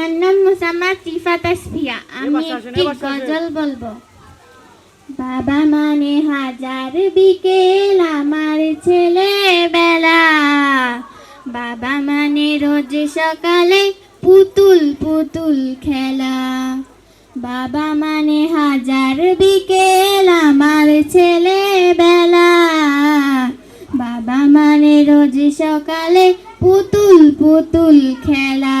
আমার নাম মুসাম্মদ সিফা তাসফিয়া আমি একটি গজল বলব। বাবা মানে হাজার বিকেল আমার ছেলে বেলা বাবা মানে রোজ সকালে পুতুল পুতুল খেলা। বাবা মানে হাজার বিকেল আমার ছেলে বেলা বাবা মানে রোজ সকালে পুতুল পুতুল খেলা।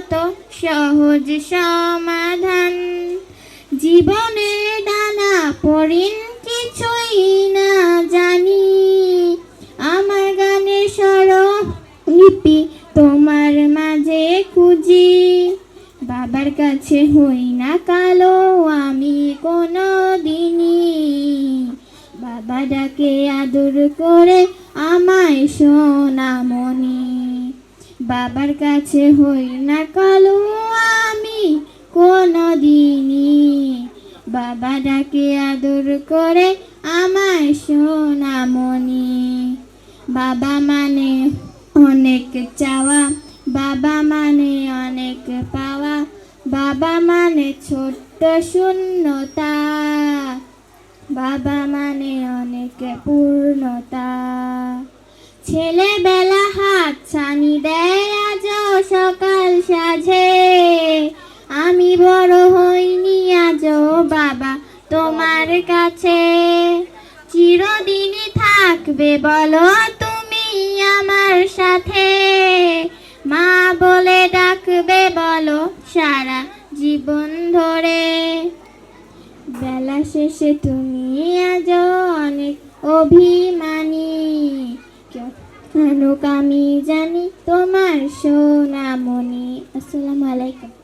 মতো সহজ সমাধান। জীবনে ডানা পড়িন কিছুই না জানি। আমার গানের স্বর লিপি তোমার মাঝে খুঁজি। বাবার কাছে হই না কালো, আমি কোনো দিনই বাবা ডাকে আদর করে আমায় সোনামণি বাবার কাছে হই না কালো আমি কোনো দিনই বাবা ডাকে আদর করে আমায় সোনামণি। বাবা মানে অনেক চাওয়া, বাবা মানে অনেক পাওয়া, বাবা মানে ছোট্ট শূন্যতা। বাবা মানে অনেক পূর্ণতা। ছেলেবেলা হাত ছানি দেয় তোমার কাছে চিরদিনই থাকবে, বলো তুমি আমার সাথে। মা বলে ডাকবে, বলো, সারা জীবন ধরে। বেলা শেষে তুমি আজ অনেক অভিমানী। কেন আমি জানি তোমার সোনামণি। আসসালামু আলাইকুম।